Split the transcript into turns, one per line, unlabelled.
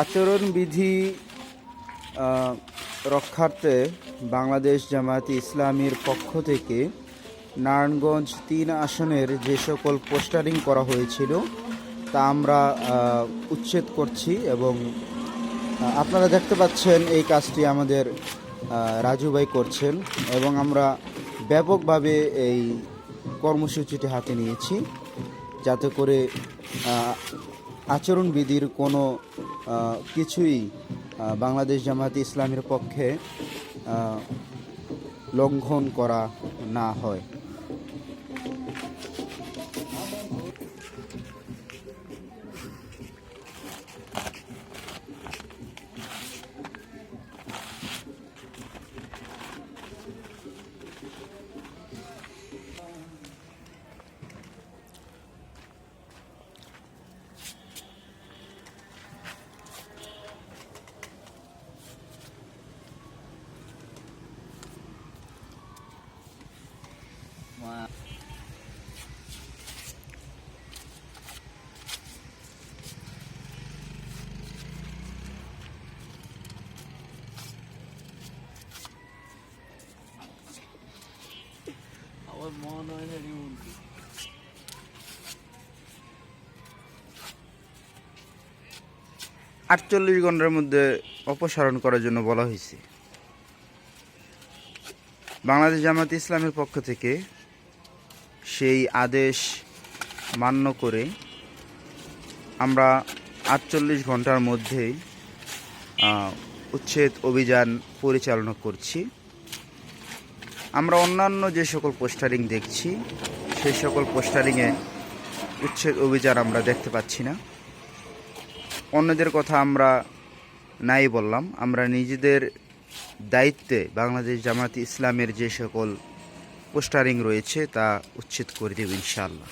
আচরণবিধি রক্ষার্থে বাংলাদেশ জামায়াতে ইসলামীর পক্ষ থেকে নারায়ণগঞ্জ তিন আসনের যে সকল পোস্টারিং করা হয়েছিল তা আমরা উচ্ছেদ করছি এবং আপনারা দেখতে পাচ্ছেন এই কাজটি আমাদের আহ, রাজু ভাই করছেন এবং আমরা ব্যাপকভাবে এই কর্মসূচিটি হাতে নিয়েছি যাতে করে আচরণবিধির কোনো কিছুই বাংলাদেশ জামায়াতে ইসলামের পক্ষে লঙ্ঘন করা না হয়। আটচল্লিশ ঘণ্টার মধ্যে অপসারণ করার জন্য বলা হয়েছে। বাংলাদেশ জামাত ইসলামের পক্ষ থেকে সেই আদেশ মান্য করে আমরা আটচল্লিশ ঘণ্টার মধ্যেই উচ্ছেদ অভিযান পরিচালনা করছি। আমরা অন্যান্য যে সকল পোস্টারিং দেখছি, সেই সকল পোস্টারিংয়ে উচ্ছেদ অভিযান আমরা দেখতে পাচ্ছি না। অন্যদের কথা আমরা নাই বললাম। আমরা নিজেদের দায়িত্বে বাংলাদেশ জামাত ইসলামের যে সকল পোস্টারিং রয়েছে, তা উচ্ছেদ করে দেব ইনশাআল্লাহ।